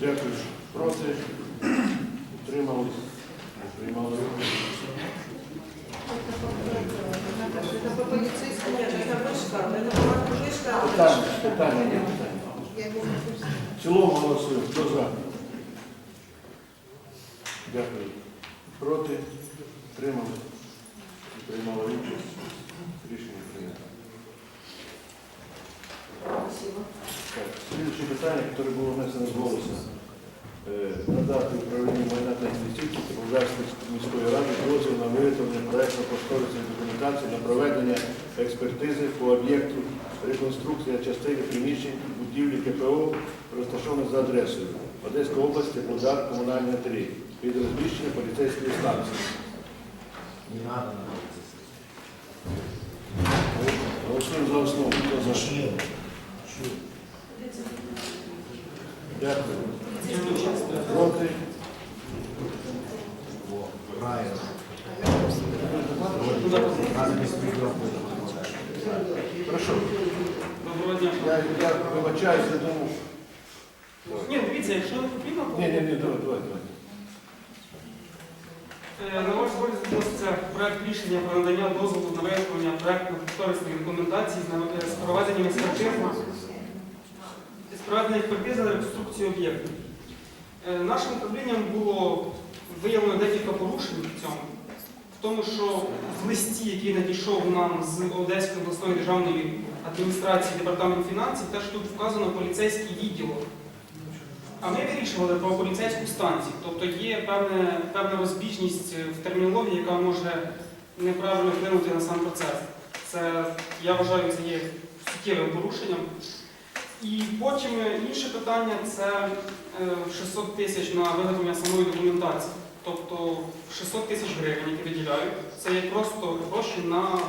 Дякую. Проти? Утримались? Приймали. Это по полицейскому, это вышка, это была вышка. Питання, питання є питання. Я его не пустила. В цілому голосуємо. Хто за? Дякую. Проти? Утримались? Приймали участь. Рішення Яке було внесено з голосу. Е, Надати управлінню майна та інвестицій Тернопільської міської ради дозвіл на виготовлення проєктно-кошторисної документації на проведення експертизи по об'єкту реконструкція частини приміщень будівлі КПО, розташованих за адресою Одеська область, Теплодар, Комунальна 3, під розміщення поліцейської станції. Не надо на Голосуємо за основу. Хто за? Дякую. Проти? Правильно. Прошу. Доброго дня. Я, я вибачаюся, я думав. Ні, дивіться, якщо не потрібно, то Ні, ні, ні, давай, давай, давай. Е, на ваш розгляд вноситься проект рішення про надання дозволу на виготовлення проектно-кошторисної документації з нав- з проведенням експертизи з проведення експертизи на реконструкцію об'єкту. Е, Нашим управлінням було виявлено декілька порушень в цьому. В тому, що в листі, який надійшов нам з Одеської обласної державної адміністрації департамент фінансів, теж тут вказано поліцейський відділок. А ми вирішували про поліцейську станцію. Тобто є певне, певна розбіжність в термінології, яка може неправильно вплинути на сам процес. Це, я вважаю, це є суттєвим порушенням. І потім інше питання це е, 600 тисяч на виготовлення самої документації. Тобто 600 тисяч гривень, які виділяють, це є просто гроші на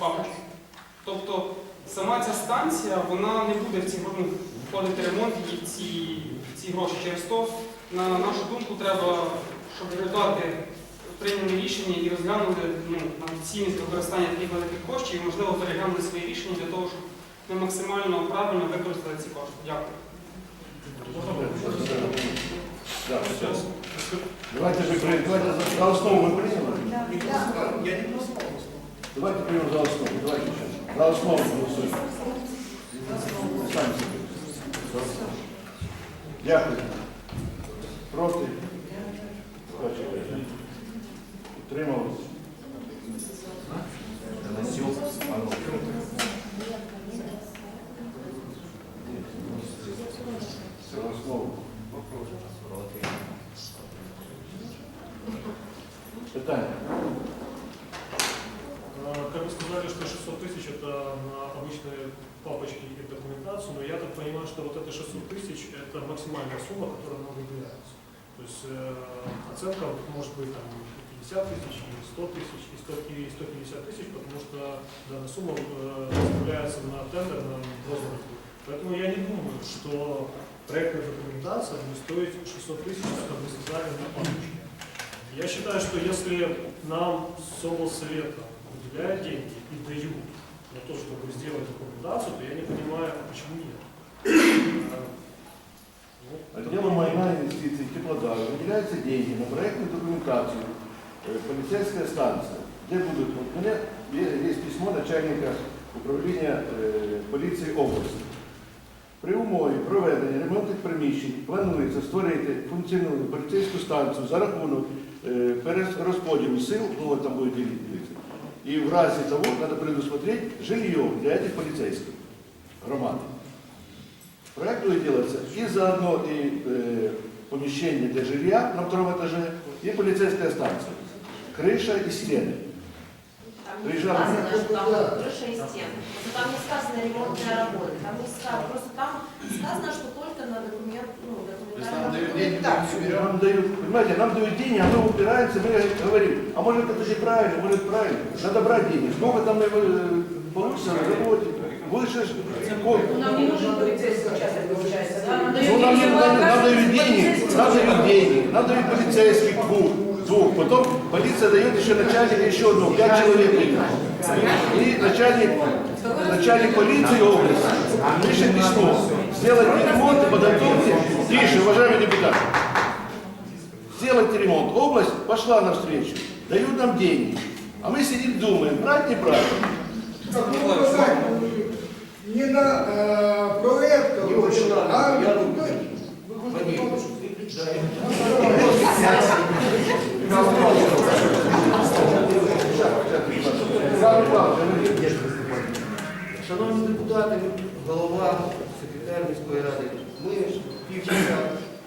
бабочку. Тобто сама ця станція, вона не буде в ці ну, входити ремонт і ці, ці гроші. Через то, на нашу думку, треба, щоб депутати прийняли рішення і розглянули ну, на доцільність використання таких великих коштів і, можливо, переглянули свої рішення для того, щоб ми максимально правильно використали ці кошти. Дякую. Давайте же давайте за, за основу мы приняли. Давайте примем за основу. Давайте сейчас. За основу голосуємо. Сами собі. Дякую. Проти? Бачите. Папочки и документацию, но я так понимаю, что вот это 600 тысяч это максимальная сумма, которая нам выделяется. То есть э, оценка может быть там и 50 тысяч, и 100 тысяч, и 100 и 150 тысяч, потому что данная сумма э, на тендер, на розыгрыш. Поэтому я не думаю, что проектная документация будет стоить 600 тысяч, как вы сказали, на папочке. Я считаю, что если нам с облсовета выделяют деньги и дают на то, чтобы сделать документацию, то я не понимаю, а почему нет. А, вот Отделу майна инвестиций Теплодар выделяются деньги на проектную документацию э, полицейская станция, где будут, вот у меня е- есть письмо начальника управління е, поліції області. При умові проведення ремонтних приміщень планується створити функціональну поліцейську станцію за рахунок е, перерозподілу сил, ну от там буде ділитися. І в разі того треба предусмотреть жилье для этих полицейских громад. Проект будет делаться и заодно и э, помещение для жилья на втором этаже, и полицейская станция. Крыша и стены. Там не сказано, что там крыша и стены. Там не сказано ремонтная работа. Там не сказано, просто там сказано, что только на документ, ну, документальную документацию. Нам дают, понимаете, нам дают деньги, а мы упираемся, мы говорим, а может это неправильно, может правильно. Надо брать деньги. Сколько там э, получится на работе? Выше ж- сколько? Нам не нужен полицейский участок, получается, да? Нам Ну, нам, нам, нам дают деньги, нам дают деньги, нам дают полицейских двух, двух. Потом полиция дает еще начальника еще одного, пять человек. И начальник, начальник полиции области пишет письмо. Сделайте ремонт и подготовьте. Тише, уважаемые депутаты. Сделайте ремонт. Область пошла навстречу. Дают нам деньги. А мы сидим думаем, брать, не брать. Не на э, проект, а Шановні депутати, голова, секретар міської ради, ми півчаса,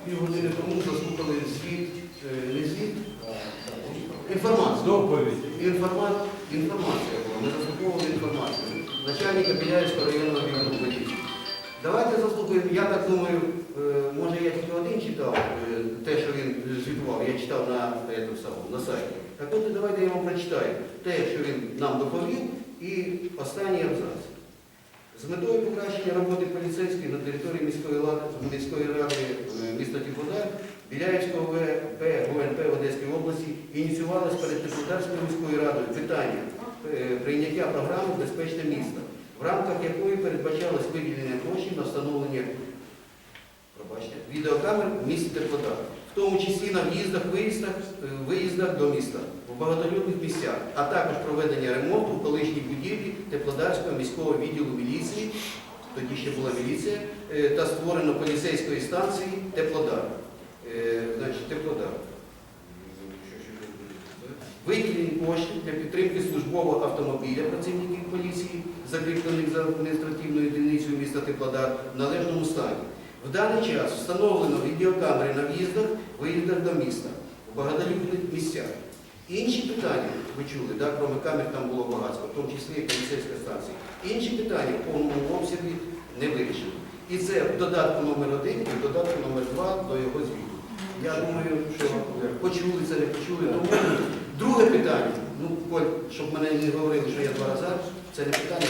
півгодини тому заслухали звіт, е, не звіт, інформацію. Доповідь. Інформат, інформація була, ми заслуховували інформацію. Начальника Біляївського районного відділу поліції. Давайте заслухаємо, я так думаю, е, може я тільки один читав е, те, що він звітував, я читав на, на сайті. Так от давайте я вам прочитаю те, що він нам доповів, і останній абзац. З метою покращення роботи поліцейських на території міської міської ради е, міста Теплодар, Біляївського ВП ГУНП Одеської області ініціювалось перед Теплодарською міською радою питання е, прийняття програми Безпечне місто, в рамках якої передбачалось виділення коштів на встановлення пробачте, відеокамер в місті Теплодар, в тому числі на в'їздах, виїздах, е, виїздах до міста, в багатолюдних місцях, а також проведення ремонту в колишній будівлі Теплодарського міського відділу міліції, тоді ще була міліція, е, та створено поліцейської станції Теплодар. Е, Значить, Теплодар. Виділені коштів для підтримки службового автомобіля працівників поліції, закріплених за адміністративною одиницею міста Теплодар, в належному стані. В даний час встановлено відеокамери на в'їздах, виїздах до міста, в багатолюдних місцях. Інші питання, ви чули, да, кроме камер там було багатство, в тому числі і поліцейська станція. Інші питання в повному обсязі не вирішені. І це в додатку номер один і в додатку номер два до його звіту. Я думаю, що почули це, не почули. Тому друге питання, ну, Коль, щоб мене не говорили, що я два рази, це не питання,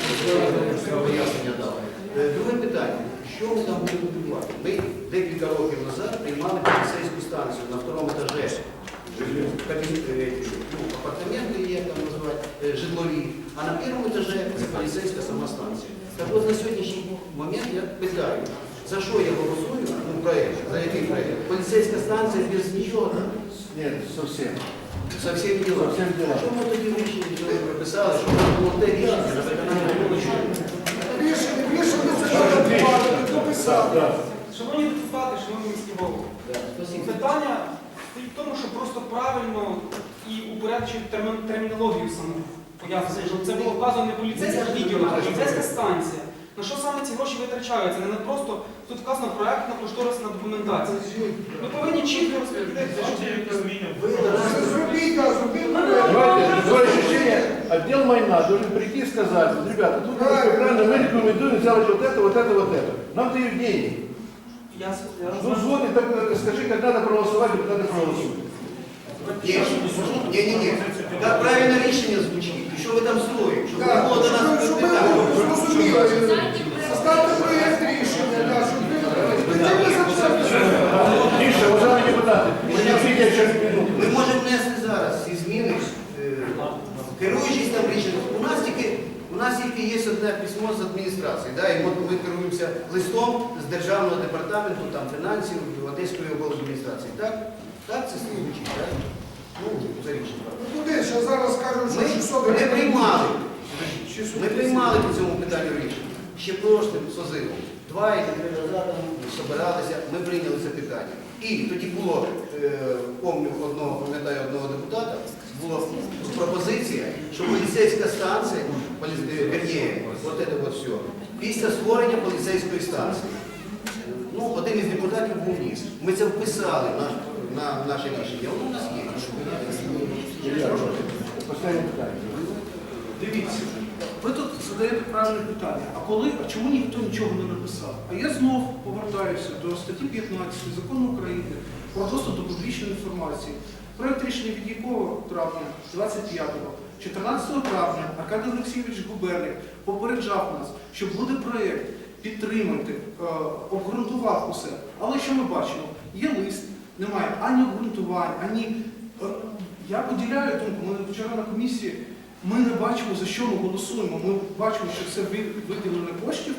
це пояснення дав. Е, Друге питання, що ми там будемо будувати? Ми декілька років назад приймали поліцейську станцію на второму етажі. Кабінет, е, ну, апартаменти є, як там називають, е, житлові, а на першому етажі це поліцейська сама станція. Так от на сьогоднішній момент я питаю, за що я голосую, ну, проєкт, за який проєкт? Поліцейська станція без нічого, так? Нет, совсем. Совсем діла. Совсем діла. А чому тоді в рішенні що ви прописали, що було те рішення на виконання робочого? рішення, рішення це треба дописати. Да. Шановні депутати, шановні міські голови, Спасибо. питання стоїть в тому, що просто правильно і упорядочити термін- термінологію саму пояснити, що це було вказано не поліцейська відділ, а поліцейська станція. На що саме ці гроші витрачаються? Не на просто тут вказано проектна кошторисна документація. Ми повинні чітко розповідати, що це Ви до нас Зробіть, а зробіть проект. Давайте, такое ощущение, отдел майна должен прийти и сказать, вот, ребята, тут Правильно. правильно, мы рекомендуем сделать вот это, вот это, вот это. Нам дают деньги. я, я Ну, звони, так э, скажи, как надо проголосовать, как надо проголосовать. Ні, ні, ні, ні. Так правильне рішення звучить. І що ви там строїте? Щоб не Так, було до нас щоб- щоб ми питань. зрозуміли. Составте проєкт рішення, да, щоб ви... Ви за це Тише, уважаемые депутаты, мы не отсидим через минуту. Ми можемо внести зараз ці зміни, е, керуючись там рішенням. У нас тільки у нас тільки є одне письмо з адміністрації, да, і от ми Керуємося листом з державного департаменту там, фінансів Одеської обладміністрації. Так? Так це звучить, так? Ну, це рішення. Ну куди ж, зараз кажуть, що 600 Ми не гривень. приймали. Ми приймали по цьому питанню рішення. Ще прошлим созивом. Два і три назад там збиралися, ми прийняли це питання. І тоді було, е, помню одного, пам'ятаю одного депутата, була пропозиція, що поліцейська станція, полі- е, верніє, от це от все, після створення поліцейської станції. Ну, один із депутатів був вніс. Ми це вписали на, на наше рішення. Воно у нас є. Дивіться, ви тут задаєте правильне питання. А коли, а чому ніхто нічого не написав? А я знов повертаюся до статті 15 закону України про доступ до публічної інформації. Проект рішення від якого травня 25-го, 14 травня Аркадій Олексійович Губерник попереджав нас, що буде проєкт, підтримати, е, обґрунтував усе. Але що ми бачимо? Є лист, немає ані обґрунтувань, ані. е, Я поділяю думку, ми вчора на комісії ми не бачимо, за що ми голосуємо. Ми бачимо, що це ви- виділення коштів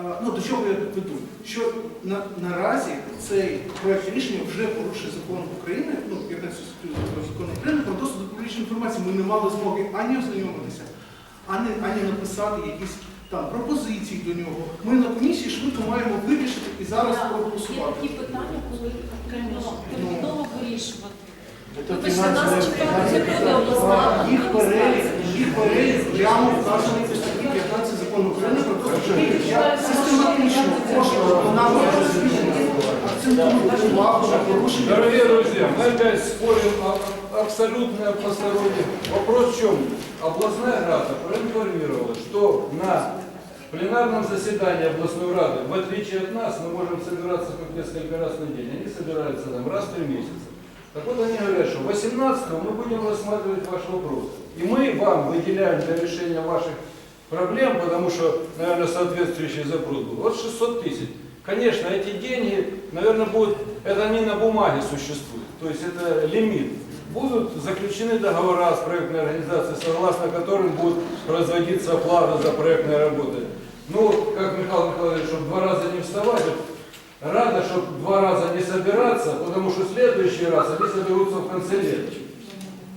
Е, Ну, до чого я веду? Що на, наразі цей проект рішення вже порушує закон України, ну, 15 статтю закону України про доступ до публічної інформації. Ми не мали змоги ані ознайомитися, ані, ані написати якісь там пропозиції до нього. Ми на комісії швидко маємо вирішити і зараз Є проголосувати. такі питання, коли терміново терміново вирішувати. Это Вибачте, нас финансовая- чекають финансовая- обласна. Їх перелік, їх перелік прямо вказаний у статті 15 закону України про я систематично кожного на акцентую увагу на порушення. Дорогие друзья, мы опять спорим о о- абсолютно о посторонних. Вопрос в чем? Областная рада проинформировала, что на пленарном заседании областной рады, в отличие от нас, мы можем собираться как несколько раз на день. Они собираются там раз в три месяца. Так вот они говорят, что 18 мы будем рассматривать ваш вопрос. И мы вам выделяем для решения ваших проблем, потому что, наверное, соответствующий запрос был. Вот 600 тысяч. Конечно, эти деньги, наверное, будут, это не на бумаге существует, то есть это лимит. Будут заключены договора с проектной организацией, согласно которым будет производиться оплата за проектные работы. Ну, как Михаил Михайлович, чтобы два раза не вставать, рада, чтобы два раза не собираться, потому что в следующий раз они соберутся в конце лета.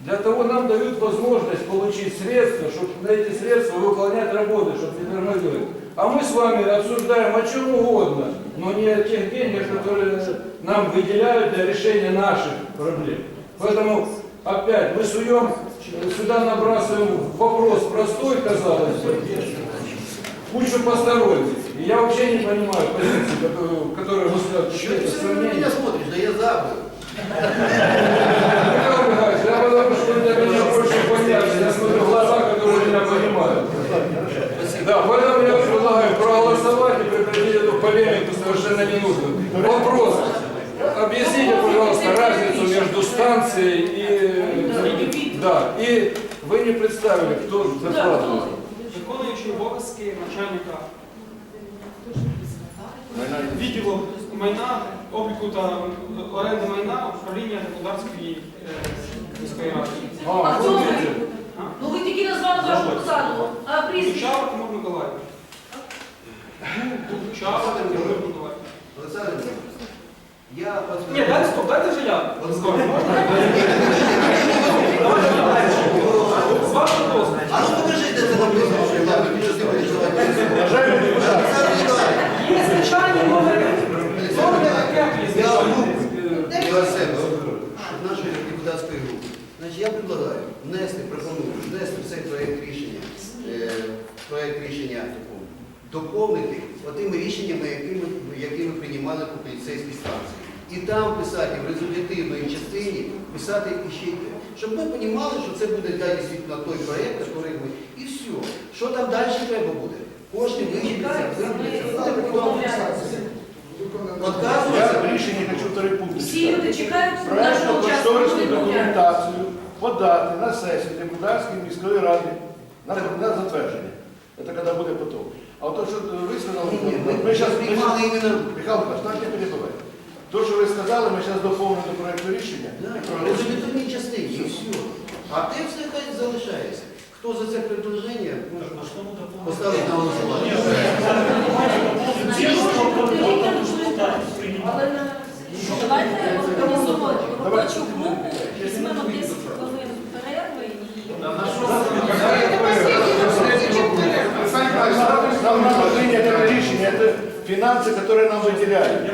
Для того нам дают возможность получить средства, чтобы на эти средства выполнять работы, чтобы не тормозить. А мы с вами обсуждаем о чем угодно, но не о тех деньгах, которые нам выделяют для решения наших проблем. Поэтому опять мы суем, сюда набрасываем вопрос простой, казалось бы, кучу посторонних. И я вообще не понимаю позицию, которую, которую вы скажете, Что ты это на сомнение. меня смотришь? Да я забыл. Я потому что для меня больше понятно, я смотрю в глаза, которые меня понимают. Да, поэтому я предлагаю проголосовать и прекратить эту полемику совершенно ненужную. Вопрос. Объясните, пожалуйста, разницу между станцией и... Да, и вы не представили, кто закладывает. Виконуючи обов'язки начальника Майна. відділу майна, обліку та оренди майна управління Господарської е, міської ради. А, А вот кто видите. Ну ви тільки назвали вашу посаду, а прізвище? Кучава Тимур Миколаївич. Кучава Тимур Миколаївич. Я. Ні, дайте стоп, дайте же я. Скажу, можна? З вашого дозволу. А ну покажи, де це написано, що я Є звичайні номери. Номери як є я від нашої депутатської групи. Значить, я предлагаю внести, пропоную, внести в цей проєкт рішення, е, проєкт рішення доповнити отими рішеннями, які ми, які ми приймали по поліцейській станції. І там писати в результативній частині, писати іще, те. щоб ми розуміли, що це буде да, дійсно той проєкт, який ми. І все. Що там далі треба буде? Кошти потім фіксація. я Отказується. в рішенні хочу второй пункт. Всі люди чекають нашого часу. Проектно-кошторисну документацію подати на сесію депутатської міської ради на, на затвердження. Це коли буде потім. А от то, що ви сказали, ми, зараз приймали іменно- Михайло не перебивайте. То, що ви сказали, ми зараз доповнимо до проекту рішення. Да, і в проголосуємо. результативній частині, і все. А те все хай залишається. Хто за це предложення, поставить на голосування. Але на- давайте організуємо робочу групу, візьмемо 10 хвилин перерви і... Нам надо принять это решение, это финансы, которые нам выделяют.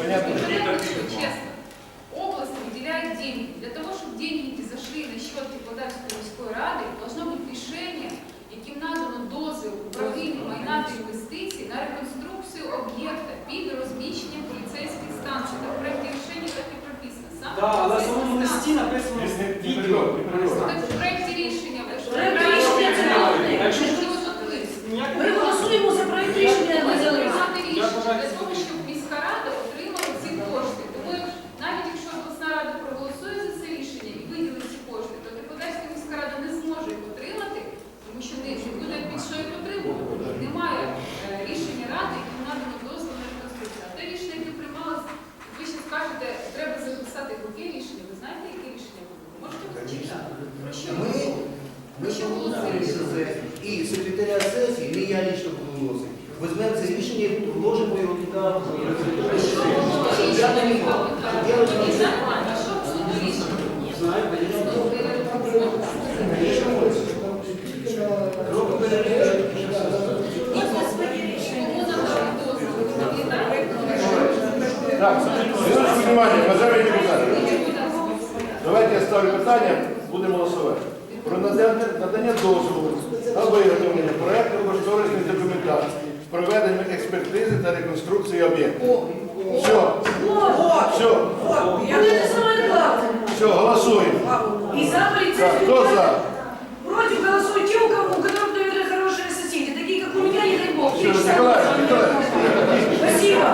Пишут честно. Область выделяет деньги. Для того, чтобы деньги зашли на счет Теплодарської міської ради, должно бути рішення, яким надано дозвіл управління майна та інвестицій на реконструкцію об'єкта під розміщенням поліцейських станцій. Там в рішення так і прописано. Саме Так, але в поліцейська самому листі написано відео. ми, ми проголосуємося за. І секретаря сесії, і я лично буду вносити. Візьмемо це рішення і вложимо його туди. Знаю, я не міг. Ставлю питання, будемо голосувати. Про надання, дозволу на виготовлення проєкту кошторисної документації проведення експертизи та реконструкції об'єкту. Все, все, все, голосуємо. І за Так, хто за? Против голосуют те, у кого, у которых, наверное, хорошие соседи, такие, как у меня, не дай бог. Все, Николай, Николай. Спасибо.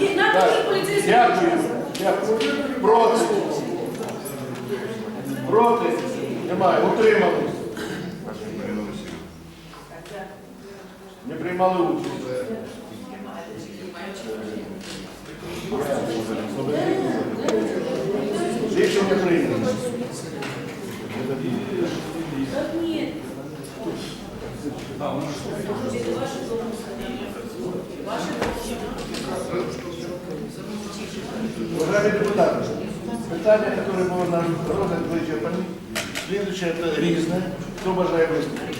Не надо Так, уже полицейских. Дякую. Дякую. Проти. Проти? Немає. Утримались. Не приймали участь. Рішення прийнято. Уважаемые депутаты, питання, которые было на розгляд вичерпані. Это різне. Хто бажає виступити?